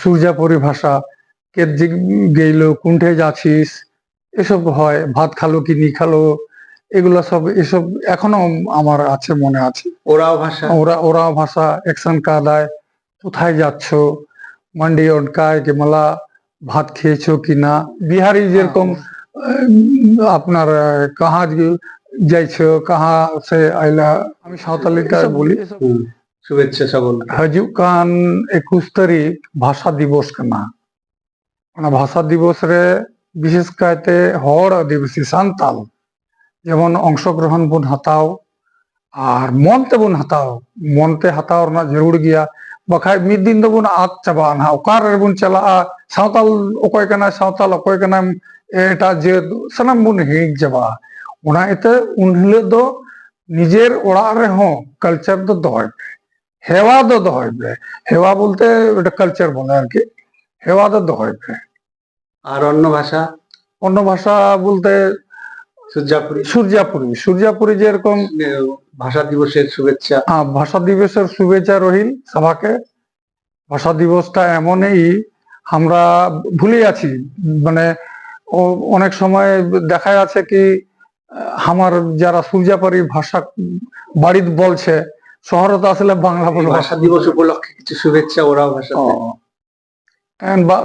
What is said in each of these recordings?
সূর্যাপরি ভাষা কে গেইল কুণ্ঠে যাচ্ছিস এসব হয় ভাত খালো কি নি খালো এগুলো সব এসব এখনও আমার আছে মনে আছে। ওরাও ভাষা? ওরা ওরা ভাষা অ্যাকশন কাদায় কোথায় যাচ্ছ? মান্ডি অটকায় কি মালা ভাত খেয়েছো কি না? বিহারি যেরকম আপনার কাহা যাইছো কাহা সে আইলা আমি সাঁওতালিটায় বলি? শুভেচ্ছা সকল હજુ કાન એકુશ તારીખ ભાષા દિવસ કના ভাষা দিবস রে মানে বিশেষ কায়তে হর আদিবাসী সান্তাল। যেমন অংশগ্রহণ বোন হাতাও, আর মনতে বোন হাতাও। মনতে হাতাও না জরুর গিয়া বাখাই মিদ দিন তো বোন আত চাবা না হ্যাঁ, ওকার বোন চালা সাঁওতাল অকয় কেনা, সাঁওতাল অকয় কেনা, এটা যে সানাম বোন হেগ যাবা। ওনা এতে উনহিলে তো নিজের ওড়া রেহ কালচার দো দয়। হেওয়া দহয় পে হেওয়া বলতে ওটা কালচার বলে আর কি। হেওয়া তো দহয় আর অন্য ভাষা? অন্য ভাষা বলতে সূর্যাপুরি। সূর্যাপুরি। সূর্যাপুরি যেরকম ভাষা দিবসের শুভেচ্ছা। হ্যাঁ ভাষা দিবসের শুভেচ্ছা রহিল সবাকে। ভাষা দিবসটা এমনই আমরা ভুলে আছি। মানে অনেক সময় দেখা যাচ্ছে কি আমার যারা সূর্যাপারি ভাষা বাড়িতে বলছে শহরত আসলে বাংলা বলব। ভাষা দিবস উপলক্ষে কিছু শুভেচ্ছা ওরাও ভাষা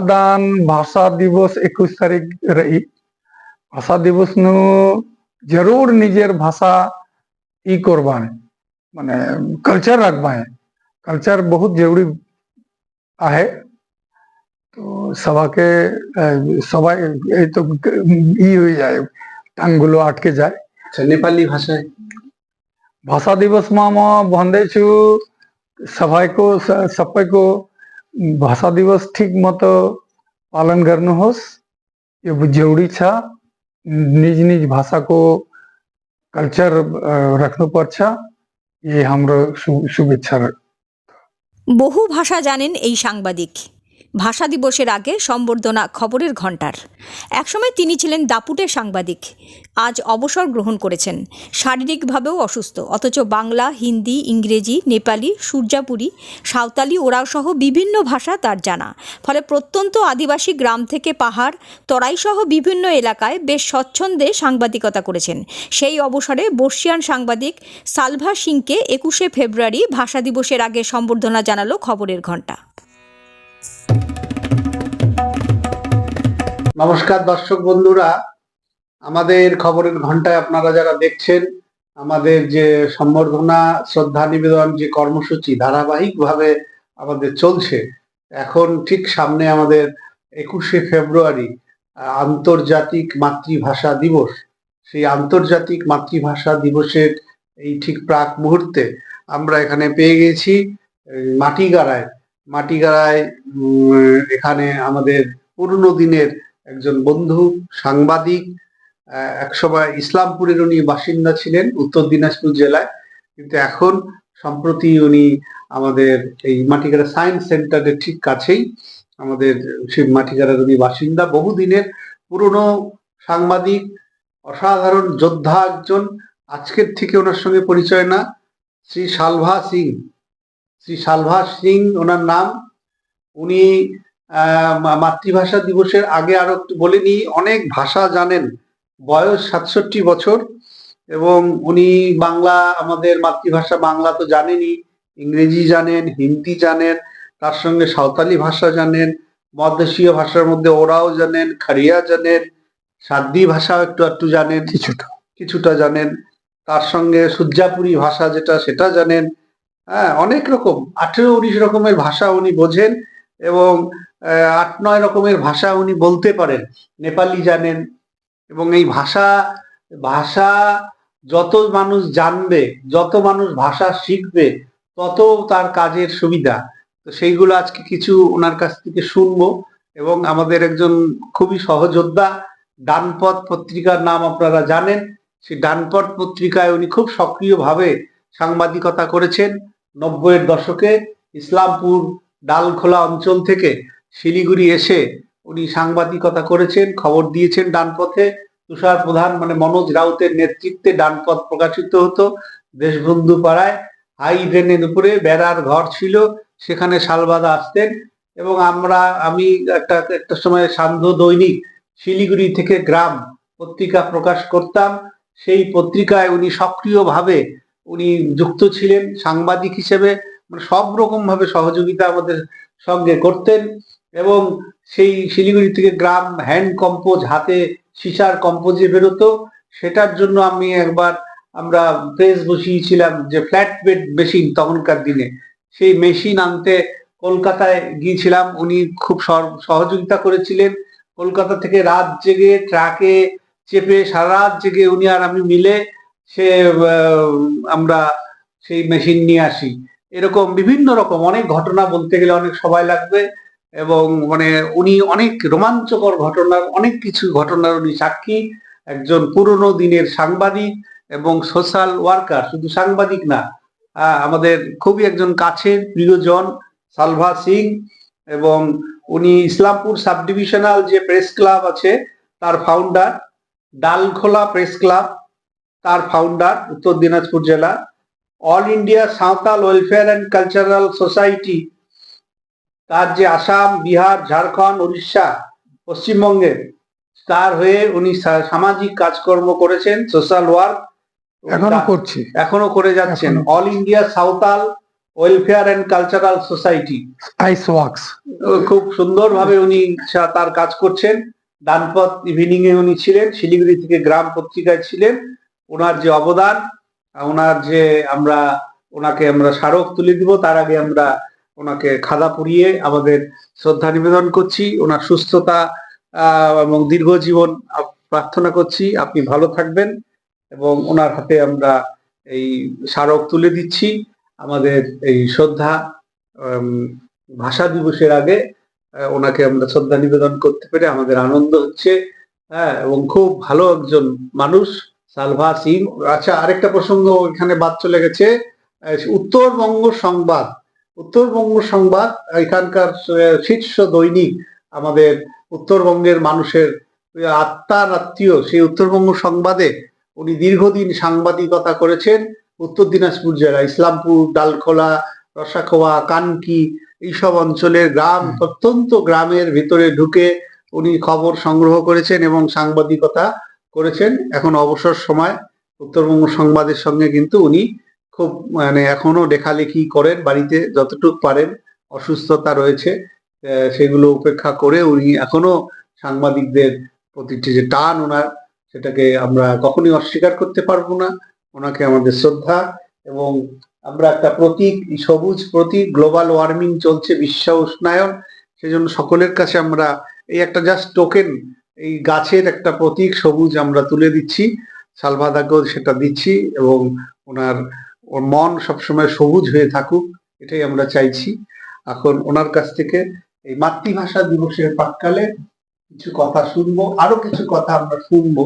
দান ভাষা দিবস একুশ তারিখ রই ভাষা দিবস নু জরুর নিজের ভাষা ই করবা মানে কালচার রাখবায় কালচার বহুত জরুরি আহে। তো সবাকে সবাই এই তো ই হয়ে যায় টাঙ্গুলো আটকে যায়। আচ্ছা, নেপালি ভাষায় भाषा दिवस માં म भन्दैछु सबैको स- सबैको भाषा दिवस ठिक मतो पालन गर्नुहोस् यो जरुरी छ निज निज भाषाको कल्चर अ, राख्नुपर्छ यही हाम्रो शु- शुभेच्छा বহু ভাষা জানেন এই সাংবাদিক ভাষা দিবসের আগে সম্বর্ধনা খবরের ঘণ্টার একসময় তিনি ছিলেন দাপুটের সাংবাদিক। আজ অবসর গ্রহণ করেছেন। শারীরিকভাবেও অসুস্থ। অথচ বাংলা, হিন্দি, ইংরেজি, নেপালি সূর্যাপুরি সাঁওতালি ওরাও সহ বিভিন্ন ভাষা তার জানা। ফলে প্রত্যন্ত আদিবাসী গ্রাম থেকে পাহাড়, তরাইসহ বিভিন্ন এলাকায় বেশ স্বচ্ছন্দে সাংবাদিকতা করেছেন। সেই অবসরে বর্ষিয়ান সাংবাদিক সালভা সিংকে একুশে ফেব্রুয়ারি ভাষা দিবসের আগে সম্বর্ধনা জানালো খবরের ঘণ্টা নমস্কার দর্শক বন্ধুরা। আমাদের খবরের ঘন্টায় আপনারা যারা দেখছেন, আমাদের যে সম্বর্ধনা, শ্রদ্ধা নিবেদন, যে কর্মসূচি ধারাবাহিকভাবে আমাদের চলছে, এখন ঠিক সামনে আমাদের একুশে ফেব্রুয়ারি আন্তর্জাতিক মাতৃভাষা দিবস। সেই আন্তর্জাতিক মাতৃভাষা দিবসের এই ঠিক প্রাক মুহূর্তে আমরা এখানে পেয়ে গেছি মাটিগাড়ায়। মাটিগাড়ায় এখানে আমাদের পুরনো দিনের একজন বন্ধু, সাংবাদিক একসময় ইসলামপুরের উনি বাসিন্দা ছিলেন উত্তর দিনাজপুর জেলায়। কিন্তু এখন সম্প্রতি উনি আমাদের এই মাটিগাড়া সায়েন্স সেন্টারের ঠিক কাছেই আমাদের সেই মাটিগাড়ার উনি বাসিন্দা। বহুদিনের পুরনো সাংবাদিক, অসাধারণ যোদ্ধা একজন। আজকের থেকে ওনার সঙ্গে পরিচয় না। শ্রী সালভা সিং। শ্রী সালভা সিং ওনার নাম। উনি মাতৃভাষা দিবসের আগে আরও একটু বলে নিই অনেক ভাষা জানেন বয়স সাতষট্টি বছর। এবং উনি বাংলা আমাদের মাতৃভাষা বাংলা তো জানেনই ইংরেজি জানেন হিন্দি জানেন তার সঙ্গে সাঁওতালি ভাষা জানেন মধ্যদেশীয় ভাষার মধ্যে ওরাও জানেন খারিয়া জানেন সাদ্দি ভাষাও একটু একটু জানেন কিছুটা। কিছুটা জানেন। তার সঙ্গে সূর্যাপুরী ভাষা যেটা সেটা জানেন। হ্যাঁ অনেক রকম। আঠেরো, উনিশ রকমের ভাষা উনি বোঝেন এবং আট, নয় রকমের ভাষা উনি বলতে পারেন। নেপালি জানেন এবং এই ভাষা ভাষা যত মানুষ জানবে, যত মানুষ ভাষা শিখবে, তত তার কাজের সুবিধা। তো সেইগুলো আজকে কিছু ওনার কাছ থেকে শুনব এবং আমাদের একজন খুবই সহযোদ্ধা, ডানপথ পত্রিকার নাম আপনারা জানেন। সেই ডানপথ পত্রিকায় উনি খুব সক্রিয়ভাবে সাংবাদিকতা করেছেন। নব্বইয়ের দশকে ইসলামপুর ডালখোলা অঞ্চল থেকে শিলিগুড়ি এসে উনি সাংবাদিকতা করেছেন, খবর দিয়েছেন ডানপথে। তুষার প্রধান মানে মনোজ রাউতের নেতৃত্বে ডানপথ প্রকাশিত হতো দেশবন্ধু পাড়ায় হাই ড্রেনের উপরে বেড়ার ঘর ছিল, সেখানে শালবাদা আসতেন এবং আমরা, আমি একটা একটা সময় সান্ধ্য দৈনিক শিলিগুড়ি থেকে গ্রাম পত্রিকা প্রকাশ করতাম। সেই পত্রিকায় উনি সক্রিয়ভাবে উনি যুক্ত ছিলেন, সাংবাদিক হিসেবে মানে সব রকম ভাবে সহযোগিতা আমাদের সঙ্গে করতেন এবং সেই শিলিগুড়ি থেকে গ্রাম হ্যান্ড কম্পোজ, হাতে সিসার কম্পোজে বেরোতো, সেটার জন্য আমি একবার আমরা প্রেস বসিয়েছিলাম যে ফ্ল্যাট বেড মেশিন তখনকার দিনে। সেই মেশিন আনতে কলকাতায় গিয়েছিলাম, উনি খুব সহ- সহযোগিতা করেছিলেন। কলকাতা থেকে রাত জেগে, ট্রাকে চেপে, সারা রাত জেগে উনি আর আমি মিলে সে আমরা সেই মেশিন নিয়ে আসি। এরকম বিভিন্ন রকম অনেক ঘটনা বলতে গেলে অনেক সময় লাগবে এবং মানে উনি অনেক রোমাঞ্চকর ঘটনার অনেক কিছু ঘটনার উনি সাক্ষী। একজন পুরনো দিনের সাংবাদিক এবং সোশ্যাল ওয়ার্কার শুধু সাংবাদিক না আমাদের খুবই একজন কাছের প্রিয়জন, সালভা সিং এবং উনি ইসলামপুর সাব ডিভিশনাল যে প্রেস ক্লাব আছে, তার ফাউন্ডার ডালখোলা প্রেস ক্লাব তার ফাউন্ডার উত্তর দিনাজপুর জেলা। All India Santhal welfare and cultural society তার যে আসাম বিহার ঝাড়খণ্ড উড়িষ্যা পশ্চিমবঙ্গের তার হয়ে উনি সামাজিক কাজকর্ম করেছেন সোশ্যাল ওয়ার্ক এখনও করছে। এখনও করে যাচ্ছেন। All India Santhal welfare and cultural society আইস ওয়াক্স খুব সুন্দরভাবে উনি তার কাজ করছেন। ডানপথ ইভিনিং এ উনি ছিলেন শিলিগুড়ি থেকে গ্রাম পত্রিকায় ছিলেন। ওনার যে অবদান ওনার যে আমরা, ওনাকে আমরা স্মারক তুলে দিব, তার আগে আমরা ওনাকে খাদা পুড়িয়ে আমাদের শ্রদ্ধা নিবেদন করছি, ওনার সুস্থতা এবং দীর্ঘ জীবন প্রার্থনা করছি, আপনি ভালো থাকবেন, এবং ওনার হাতে আমরা এই স্মারক তুলে দিচ্ছি, আমাদের এই শ্রদ্ধা ভাষা দিবসের আগে ওনাকে আমরা শ্রদ্ধা নিবেদন করতে পেরে আমাদের আনন্দ হচ্ছে হ্যাঁ এবং খুব ভালো একজন মানুষ সালভা সিং। আচ্ছা আরেকটা প্রসঙ্গ এখানে বাদ চলে গেছে। উত্তরবঙ্গ সংবাদ। উত্তরবঙ্গ সংবাদ এখানকার শীর্ষ দৈনিক আমাদের উত্তরবঙ্গের মানুষের আত্মার আত্মীয় সেই উত্তরবঙ্গ সংবাদে উনি দীর্ঘদিন সাংবাদিকতা করেছেন। উত্তর দিনাজপুর জেলা ইসলামপুর ডালখোলা রসাখোয়া কানকি এইসব অঞ্চলের গ্রাম। অত্যন্ত গ্রামের ভিতরে ঢুকে উনি খবর সংগ্রহ করেছেন এবং সাংবাদিকতা করেছেন। এখন অবসর সময় উত্তরবঙ্গ সংবাদের সঙ্গে কিন্তু উনি খুব মানে এখনও লেখালেখি করেন, বাড়িতে যতটুকু পারেন অসুস্থতা রয়েছে সেগুলো উপেক্ষা করে উনি এখনও সাংবাদিকদের প্রতি যে টান ওনার, সেটাকে আমরা কখনই অস্বীকার করতে পারব না। ওনাকে আমাদের শ্রদ্ধা এবং আমরা একটা প্রতীক সবুজ প্রতীক, গ্লোবাল ওয়ার্মিং চলছে বিশ্ব উষ্ণায়ন। সেজন্য সকলের কাছে আমরা এই একটা জাস্ট টোকেন এই গাছের একটা প্রতীক সবুজ আমরা তুলে দিচ্ছি। সালভাদাকেও সেটা দিচ্ছি এবং ওনার, ওর মন সবসময় সবুজ হয়ে থাকুক, এটাই আমরা চাইছি। এখন ওনার কাছ থেকে এই মাতৃভাষা দিবসের প্রাককালে কিছু কথা শুনব, আরও কিছু কথা আমরা শুনব।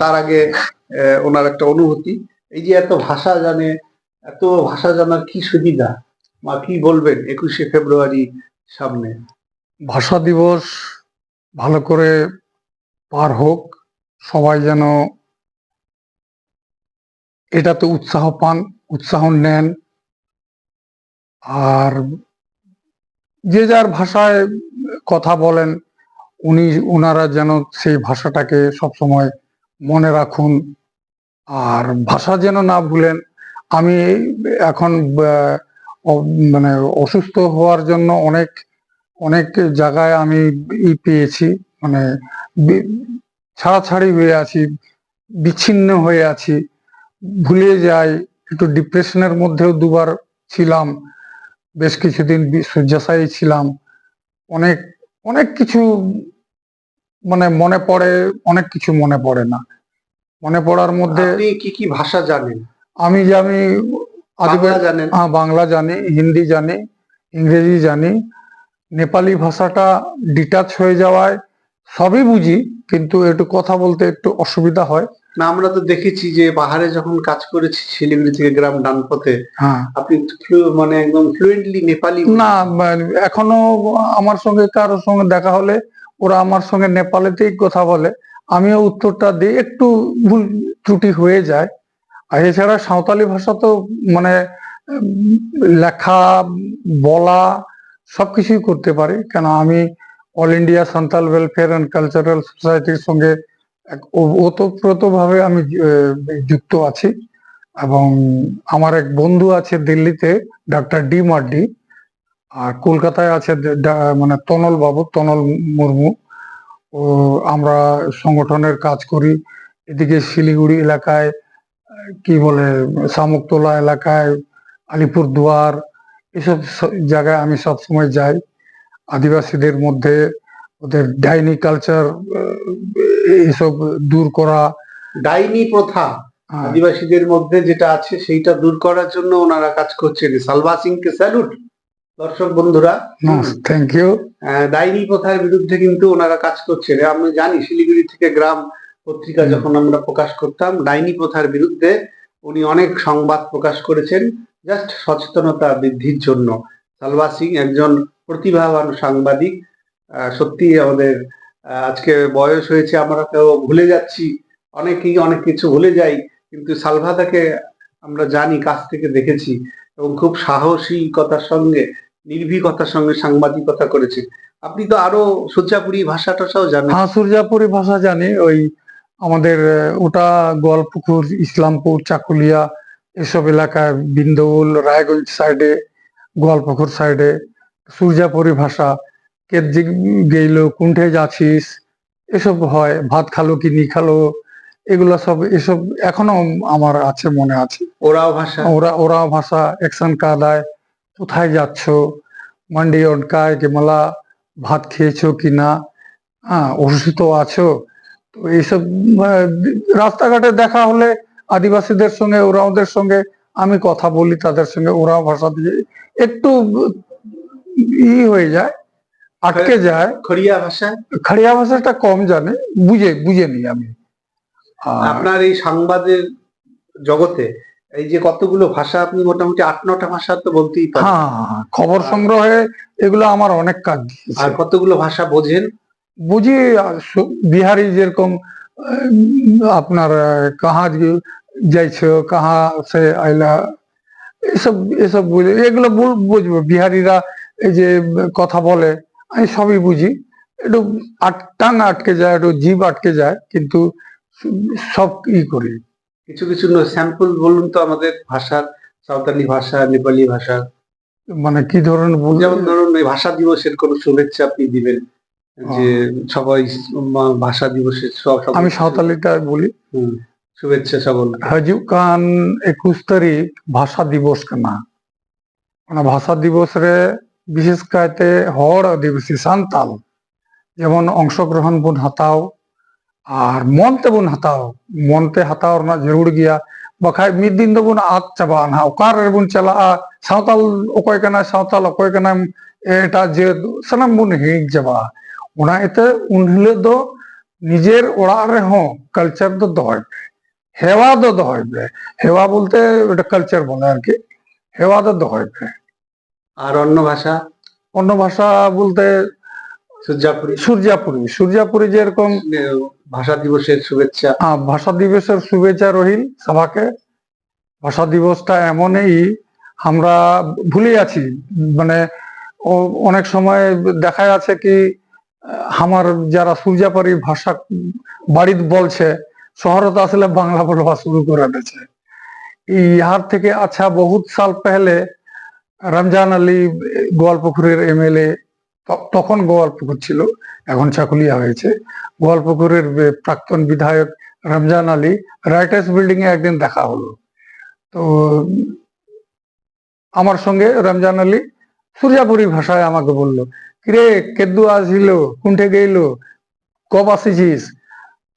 তার আগে ওনার একটা অনুভূতি। এই যে এত ভাষা জানে, এত ভাষা জানার কি সুবিধা? মা কি বলবেন একুশে ফেব্রুয়ারি সামনে? ভাষা দিবস ভালো করে পার হোক, সবাই যেন এটাতে উৎসাহ পান, উৎসাহ নেন। আর যে যার ভাষায় কথা বলেন, উনি ওনারা যেন সেই ভাষাটাকে সবসময় মনে রাখুন। আর ভাষা যেন না ভুলেন, আমি এখন মানে অসুস্থ হওয়ার জন্য অনেক অনেক জায়গায় আমি ই পেয়েছি। মানে ছাড়াছাড়ি হয়ে আছি বিচ্ছিন্ন হয়ে আছি ভুলে যাই একটু ডিপ্রেশনের মধ্যেও দুবার ছিলাম বেশ কিছুদিন শয্যাশায়ী ছিলাম অনেক অনেক কিছু মানে মনে পড়ে অনেক কিছু মনে পড়ে না। মনে পড়ার মধ্যে কি কি ভাষা জানেন? আমি জানি জানেন? হ্যাঁ বাংলা জানি হিন্দি জানি ইংরেজি জানি নেপালি ভাষাটা ডিটাচ হয়ে যাওয়ায় সবই বুঝি কিন্তু একটু কথা বলতে একটু অসুবিধা হয়। না আমরা তো দেখেছি যে পাহাড়ে যখন কাজ করেছি শিলিগুড়ি থেকে গ্রাম ডানপথে হ্যাঁ। আপনি মানে একদম ফ্লুয়েন্টলি নেপালি না এখনও আমার সঙ্গে কারোর সঙ্গে দেখা হলে ওরা আমার সঙ্গে নেপালেতেই কথা বলে। আমিও উত্তরটা দিই একটু ভুল ত্রুটি হয়ে যায়। আর এছাড়া সাঁওতালি ভাষা তো মানে লেখা বলা সবকিছুই করতে পারি। কেন আমি all India Santal welfare and cultural সোসাইটির সঙ্গে এক ওতপ্রোতভাবে আমি যুক্ত আছি। এবং আমার এক বন্ধু আছে দিল্লিতে, ডাক্তার ডি মার্ডি আর কলকাতায় আছে মানে তনল বাবু, তনল মুর্মু। ও, আমরা সংগঠনের কাজ করি। এদিকে শিলিগুড়ি এলাকায়, কি বলে, শামুকতলা এলাকায়, আলিপুরদুয়ার, এসব জায়গায় আমি সব সময় যাই। আদিবাসীদের মধ্যে ওদের ডাইনি কালচার এইসব দূর করা। ডাইনি প্রথা আদিবাসীদের মধ্যে যেটা আছে সেইটা দূর করার জন্য ওনারা কাজ করছেন। সালভা সিংকে স্যালুট দর্শক বন্ধুরা। থ্যাংক ইউ ডাইনি প্রথার বিরুদ্ধে কিন্তু ওনারা কাজ করছেন। আমি জানি শিলিগুড়ি থেকে গ্রাম পত্রিকা যখন আমরা প্রকাশ করতাম ডাইনি প্রথার বিরুদ্ধে উনি অনেক সংবাদ প্রকাশ করেছেন জাস্ট সচেতনতা বৃদ্ধির জন্য। সালভা সিং একজন প্রতিভাবান সাংবাদিক। সত্যি আমাদের আজকে বয়স হয়েছে, আমরা কেউ ভুলে যাচ্ছি। অনেকেই অনেক কিছু ভুলে যাই, কিন্তু সালভাদাকে আমরা জানি, কাছ থেকে দেখেছি এবং খুব সাহসিকতার সঙ্গে, নির্ভীকতার সঙ্গে সাংবাদিকতা করেছে। আপনি তো আরও সূর্যাপুরি ভাষা টাষাও জানেন। হ্যাঁ সূর্যাপুরি ভাষা জানি। ওই আমাদের ওটা গোয়ালপুকুর, ইসলামপুর, চাকুলিয়া, এসব এলাকায় বিন্দৌল রায়গঞ্জ সাইডে গোয়ালপুকুর সাইডে সূর্যাপুরি ভাষা কে গেইলো কুণ্ঠে যাচ্ছিস এসব হয় ভাত খালো কি নি খালো এগুলো সব এসব এখনও আমার আছে মনে আছে। ওরাও ভাষা? ওরা ওরা ভাষা অ্যাকশন কাদায় কোথায় যাচ্ছ মান্ডি অটকায় কি মালা ভাত খেয়েছো কি না? হ্যাঁ অসুস্থ আছো? তো এইসব রাস্তাঘাটে দেখা হলে আদিবাসীদের সঙ্গে ওরাওদের সঙ্গে আমি কথা বলি তাদের সঙ্গে ওরাও ভাষা দিয়ে একটু ই হয়ে যায় আটকে যায়। খড়িয়া ভাষা? খাড়িয়া ভাষাটা কম জানে বুঝে বুঝে নি আমি। আপনার এই সংবাদের জগতে এই যে কতগুলো ভাষা আপনি মোটামুটি আট নটা ভাষা তো বলতেই পারেন। হ্যাঁ হ্যাঁ, হ্যাঁ, খবর সংগ্রহে এগুলো আমার অনেক কাজ আর কতগুলো ভাষা বোঝেন? বুঝি বিহারি যেরকম আপনার আহ, কাহা যে- যাইছো কাহা সে আইলা এসব এসব বুঝে এগুলো বুঝব বিহারিরা এই যে কথা বলে আমি সবই বুঝি একটু আট- টান আটকে যায় একটু জীব আটকে যায় কিন্তু সব ই করি কিছু কিছু স্যাম্পল বলুন তো আমাদের ভাষার সাঁওতালি ভাষা নেপালি ভাষা মানে কি ধরনের বল যেমন ধরুন এই ভাষা দিবসের কোনো শুভেচ্ছা আপনি দিবেন যে সবাই ভাষা দিবসের সব সব- আমি সাঁওতালিটা বলি। શુભેચ્છા સબલ હજુ કાન એકુશ તારીખ ભાષા દિવસ કના અને ભાષા દિવસ રે বিশেষ কায়তে হর আদিবাসী সান্তাল। যেমন অংশগ্রহণ বুন হাতাও, আর মনতে বুন হাতাও। মনতে হাতাও না জরুর গিয়া বাখাই মিদ দিন দবুন আত চাবা না। ওকার বুন চালা সাঁওতাল অকয় কেন, সাঁওতাল অকয় কেন, এটা যে সানাম বুন হিড়িক যাবা। ওনা এতে উনহিলে দো নিজের ওড়া রেহ কালচার দো দহয় হেওয়াদত হইবে হেওয়া বলতে ওটা কালচার বলে আর কি। হেওয়াদত হইবে আর অন্য ভাষা? অন্য ভাষা বলতে সূর্যাপুরী। সূর্যাপুরী। সূর্যাপুরী যেরকম ভাষা দিবসের শুভেচ্ছা। হ্যাঁ ভাষা দিবসের শুভেচ্ছা রহিল সভাকে। ভাষা দিবসটা এমনই আমরা ভুলে আছি। মানে অনেক সময় দেখা যাচ্ছে কি আমার যারা সূর্যাপারি ভাষা বাড়িত বলছে শহরত আসলে বাংলা বলবা শুরু করে দিয়েছে। ইহার থেকে আচ্ছা বহুত সাল পেহলে রমজান আলী গোয়ালপুকুরের এমএলএ তখন গোয়ালপুকুর ছিল, এখন চাকুলিয়া হয়েছে। গোয়ালপুকুরের প্রাক্তন বিধায়ক রমজান আলী রাইটার্স বিল্ডিং এ একদিন দেখা হলো। তো, আমার সঙ্গে রমজান আলী সূর্যাপুরি ভাষায় আমাকে বলল, কিরে কেদ্দু আসিল কুণ্ঠে গেইল? কব আসিছিস?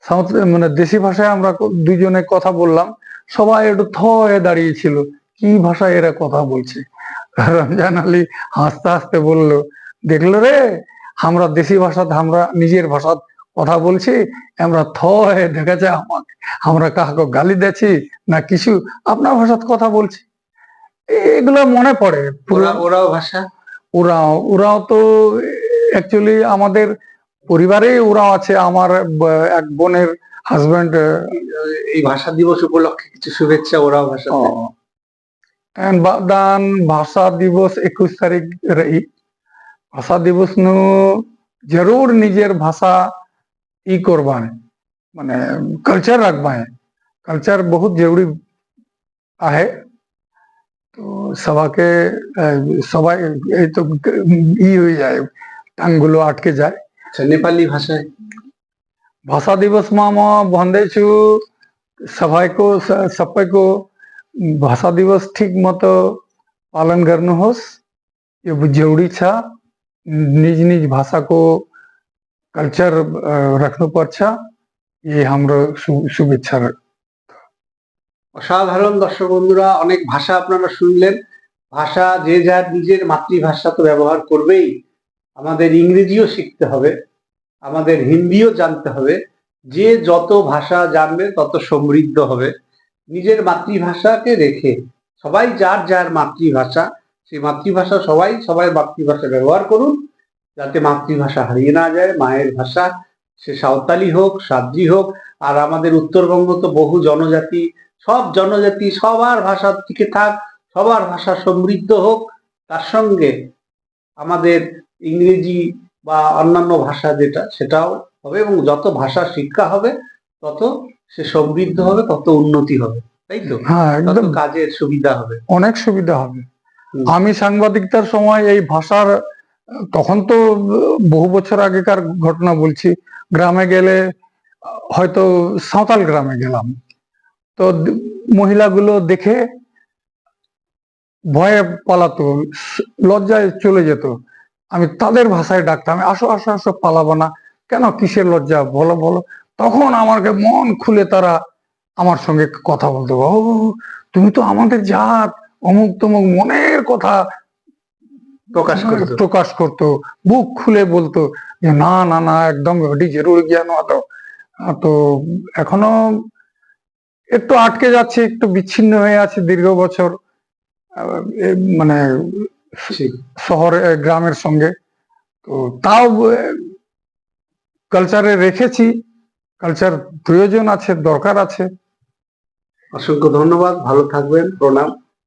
সাউথ মানে দেশি ভাষায় আমরা দুইজনে কথা বললাম সবাই একটু থ হয়ে দাঁড়িয়েছিল কি ভাষায় এরা কথা বলছে? রমজান আলী হাসতে হাসতে বলল দেখল রে আমরা দেশি ভাষাতে আমরা নিজের ভাষা কথা বলছি আমরা থ হয়ে দেখেছে আমাকে আমরা কাহাকে গালি দিচ্ছি না কিছু আপনার ভাষাতে কথা বলছি? এগুলো মনে পড়ে। পুরো ওরাও ভাষা? উরাও ওরাও তো অ্যাকচুয়ালি আমাদের পরিবারে ওরা আছে আমার এক বোনের হাজবেন্ড এই ভাষা দিবস উপলক্ষে কিছু শুভেচ্ছা ওরা ভাষা দান ভাষা দিবস একুশ তারিখ রই ভাষা দিবস নু জরুর নিজের ভাষা ই করবা মানে কালচার রাখবা কালচার বহুত জরুরি আহে। তো সবাকে সবাই এই তো ই হয়ে যায় টাঙ্গুলো আটকে যায়। છે नेपाली भाषा भाषा दिवसमा म भन्दैछु सबैको सबैको भाषा दिवस ठिक मत पालन गर्नुहोस् यो जरुरी छ निज निज भाषाको कल्चर राख्नुपर्छ এই আমরা শুভেচ্ছা অসাধারণ দর্শক বন্ধুরা অনেক ভাষা আপনারা শুনলেন। ভাষা যে যার নিজের মাতৃভাষা তো ব্যবহার করবেই। আমাদের ইংরেজিও শিখতে হবে। আমাদের হিন্দিও জানতে হবে। যে যত ভাষা জানবে, তত সমৃদ্ধ হবে। নিজের মাতৃভাষাকে রেখে সবাই যার যার মাতৃভাষা, সেই মাতৃভাষা সবাই সবাই মাতৃভাষা ব্যবহার করুন, যাতে মাতৃভাষা হারিয়ে না যায়, মায়ের ভাষা, সে সাঁওতালি হোক, সাদ্রি হোক, আর আমাদের উত্তরবঙ্গ তো বহু জনজাতি, সব জনজাতি, সবার ভাষা টিকে থাক, সবার ভাষা সমৃদ্ধ হোক, তার সঙ্গে আমাদের ইংরেজি বা অন্যান্য ভাষা যেটা সেটাও হবে এবং যত ভাষা শিক্ষা হবে তত সে সমৃদ্ধ হবে তত উন্নতি হবে। তাই তো? হ্যাঁ একদম। কাজের সুবিধা হবে। অনেক সুবিধা হবে। আমি সাংবাদিকতার সময় এই ভাষার তখন তো বহু বছর আগেকার ঘটনা বলছি গ্রামে গেলে হয়তো সাঁওতাল গ্রামে গেলাম। তো মহিলাগুলো দেখে ভয়ে পালাতো লজ্জায় চলে যেত। আমি তাদের ভাষায় ডাকতাম আসো আসো আসো পালাবো না। কেন? কিসের লজ্জা? বলো বলো। তখন আমাকে মন খুলে তারা আমার সঙ্গে কথা বলতো। ও তুমি তো আমাদের জাত। অমুক তমুক মনের কথা প্রকাশ করতে। প্রকাশ করতো। বুক খুলে বলতো যে না না না একদম জরুরি জ্ঞান হতো তো এখনও একটু আটকে যাচ্ছে একটু বিচ্ছিন্ন হয়ে আছে দীর্ঘ বছর। মানে শহরে গ্রামের সঙ্গে। তো তাও কালচারে রেখেছি। কালচার প্রয়োজন আছে, দরকার আছে। অসংখ্য ধন্যবাদ। ভালো থাকবেন। প্রণাম।